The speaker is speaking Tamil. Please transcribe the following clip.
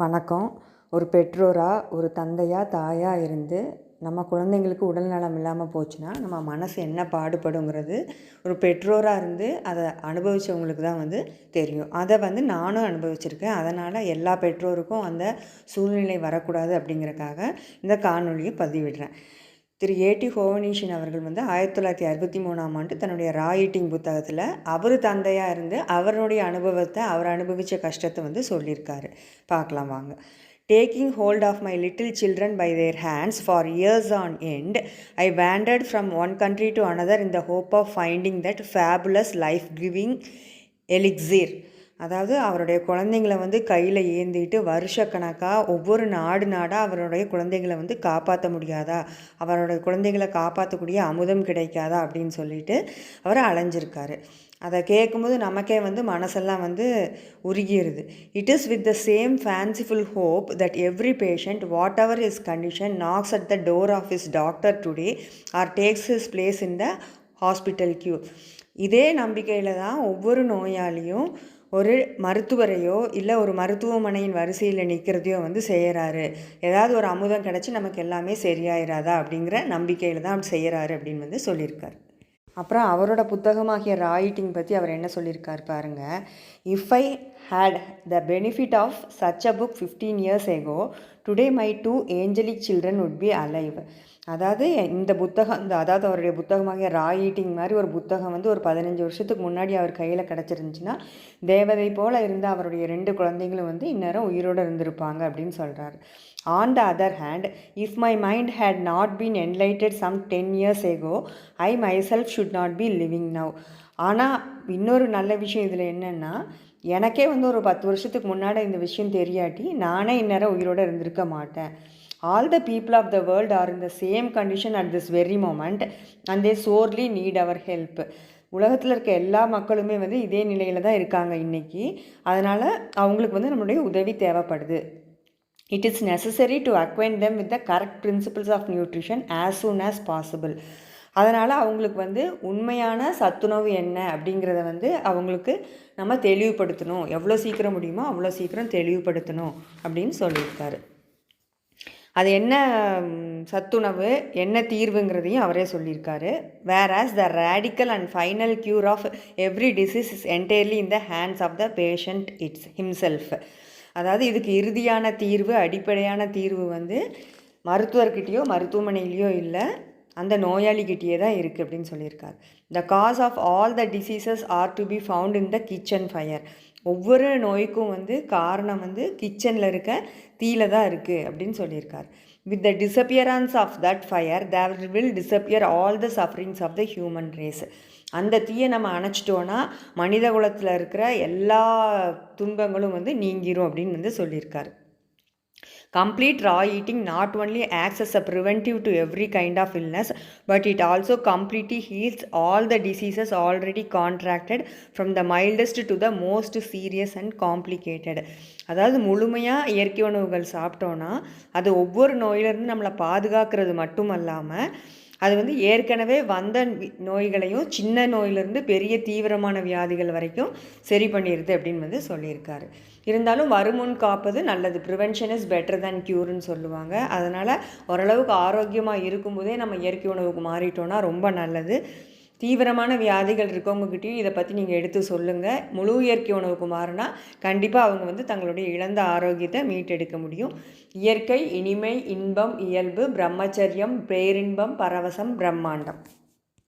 வணக்கம். ஒரு பெற்றோராக ஒரு தந்தையாக தாயாக இருந்து நம்ம குழந்தைங்களுக்கு உடல் நலம் இல்லாமல் போச்சுன்னா நம்ம மனசு என்ன பாடுபடுங்கிறது ஒரு பெற்றோராக இருந்து அதை அனுபவித்தவங்களுக்கு தான் வந்து தெரியும். அதை வந்து நானும் அனுபவிச்சிருக்கேன். அதனால் எல்லா பெற்றோருக்கும் அந்த சூழ்நிலை வரக்கூடாது அப்படிங்கிறக்காக இந்த காணொலியை பதிவிடுறேன். திரு ஏடி ஹோவனீஷன் அவர்கள் வந்து ஆயிரத்தி தொள்ளாயிரத்தி அறுபத்தி மூணாம் ஆண்டு தன்னுடைய ராயிட்டிங் புத்தகத்தில் அவர் தந்தையாக இருந்து அவருடைய அனுபவத்தை அவர் அனுபவித்த கஷ்டத்தை வந்து சொல்லியிருக்காரு. பார்க்கலாம் வாங்க. Taking hold of my little children by their hands for years on end I wandered from one country to another in the hope of finding that fabulous life giving elixir அதாவது அவருடைய குழந்தைங்கள வந்து கையில் ஏந்திட்டு வருஷக்கணக்காக ஒவ்வொரு நாடு நாடாக அவருடைய குழந்தைங்களை வந்து காப்பாற்ற முடியாதா? அவருடைய குழந்தைகளை காப்பாற்றக்கூடிய அமுதம் கிடைக்காதா? அப்படின்னு சொல்லிட்டு அவர் அலைஞ்சிருக்காரு. அதை கேட்கும்போது நமக்கே வந்து மனசெல்லாம் வந்து உருகிடுது it is with the same fanciful hope that every patient whatever is condition knocks at the door of is doctor today or takes his place in the hospital queue இதே நம்பிக்கையில் தான் ஒவ்வொரு நோயாளியும் ஒரு மருத்துவரையோ இல்லை ஒரு மருத்துவமனையின் வரிசையில் நிற்கிறதையோ வந்து செய்கிறாரு ஏதாவது ஒரு அமுதம் கிடச்சி நமக்கு எல்லாமே சரியாயிராதா அப்படிங்கிற நம்பிக்கையில் தான் அப்படி செய்கிறாரு அப்படின்னு வந்து சொல்லியிருக்கார். அப்புறம் அவரோட புத்தகமாகிய ராயிட்டிங் பற்றி அவர் என்ன சொல்லியிருக்கார் பாருங்கள் if I had the benefit of such a book fifteen years ago today my two angelic children would be alive அதாவது இந்த புத்தகம் இந்த அதாவது அவருடைய புத்தகமாக ராய் ஈட்டிங் மாதிரி ஒரு புத்தகம் வந்து ஒரு பதினஞ்சு வருஷத்துக்கு முன்னாடி அவர் கையில் கிடச்சிருந்துச்சின்னா தேவதை போல் இருந்த அவருடைய ரெண்டு குழந்தைங்களும் வந்து இந்நேரம் உயிரோடு இருந்திருப்பாங்க அப்படின்னு சொல்கிறாரு on the other hand if my mind had not been enlightened some ten years ago I myself should not be living now ஆனால் இன்னொரு நல்ல விஷயம் இதில் என்னென்னா எனக்கே வந்து ஒரு பத்து வருஷத்துக்கு முன்னாடி இந்த விஷயம் தெரியாட்டி நானே இந்நேரம் உயிரோடு இருந்திருக்க மாட்டேன். All the people of the world are in the same condition at this very moment and they sorely need our help உலகத்தில் இருக்க எல்லா மக்களுமே வந்து இதே நிலையில் தான் இருக்காங்க இன்றைக்கி அதனால் அவங்களுக்கு வந்து நம்மளுடைய உதவி தேவைப்படுது. It is necessary to acquaint them with the correct principles of nutrition as soon as possible அதனால் அவங்களுக்கு வந்து உண்மையான சத்துணவு என்ன அப்படிங்கிறத வந்து அவங்களுக்கு நம்ம தெளிவுபடுத்தணும். எவ்வளோ சீக்கிரம் முடியுமோ அவ்வளோ சீக்கிரம் தெளிவுபடுத்தணும் அப்படின்னு சொல்லியிருக்காரு. அது என்ன சத்துணவு என்ன தீர்வுங்கிறதையும் அவரே சொல்லியிருக்காரு. Whereas the radical and final cure of every disease is entirely in the hands of the patient it's himself அதாவது இதுக்கு இறுதியான தீர்வு அடிப்படையான தீர்வு வந்து மருத்துவர்கிட்டேயோ மருத்துவமனையிலையோ இல்லை. அந்த நோயாளிகிட்டே தான் இருக்குது அப்படின்னு சொல்லியிருக்கார். The cause of all the diseases are to be found in the kitchen fire ஒவ்வொரு நோய்க்கும் வந்து காரணம் வந்து கிச்சனில் இருக்க தீயில தான் இருக்குது அப்படின்னு சொல்லியிருக்கார். With the disappearance of that fire there will disappear all the sufferings of the human race அந்த தீயை நம்ம அணைச்சிட்டோன்னா மனித குலத்தில் இருக்கிற எல்லா துன்பங்களும் வந்து நீங்கிரும் அப்படின்னு வந்து சொல்லியிருக்காரு. Complete raw eating not only acts as a preventive to every kind of illness, but it also completely heals all the diseases already contracted from the mildest to the most serious and complicated. அதாவது முழுமையாக இயற்கை உணவுகள் சாப்பிட்டோன்னா அது ஒவ்வொரு நோயிலிருந்து நம்மளை பாதுகாக்கிறது மட்டும் அல்லாமல் அது வந்து ஏற்கனவே வந்த நோய்களையும் சின்ன நோயிலிருந்து பெரிய தீவிரமான வியாதிகள் வரைக்கும் சரி பண்ணிடுது அப்படின்னு வந்து சொல்லியிருக்காரு. இருந்தாலும் வருமுன் காப்பது நல்லது. ப்ரிவென்ஷன் இஸ் பெட்டர் தேன் க்யூர்னு சொல்லுவாங்க. அதனால் ஓரளவுக்கு ஆரோக்கியமாக இருக்கும்போதே நம்ம இயற்கை உணவுக்கு மாறிட்டோன்னா ரொம்ப நல்லது. தீவிரமான வியாதிகள் இருக்கவங்ககிட்டையும் இதை பற்றி நீங்கள் எடுத்து சொல்லுங்கள் முழு இயற்கை உணவுக்கு மாறினா கண்டிப்பாக அவங்க வந்து தங்களுடைய இழந்த ஆரோக்கியத்தை மீட்டெடுக்க முடியும். இயற்கை இனிமை இன்பம் இயல்பு பிரம்மச்சரியம் பேரின்பம் பரவசம் பிரம்மாண்டம்.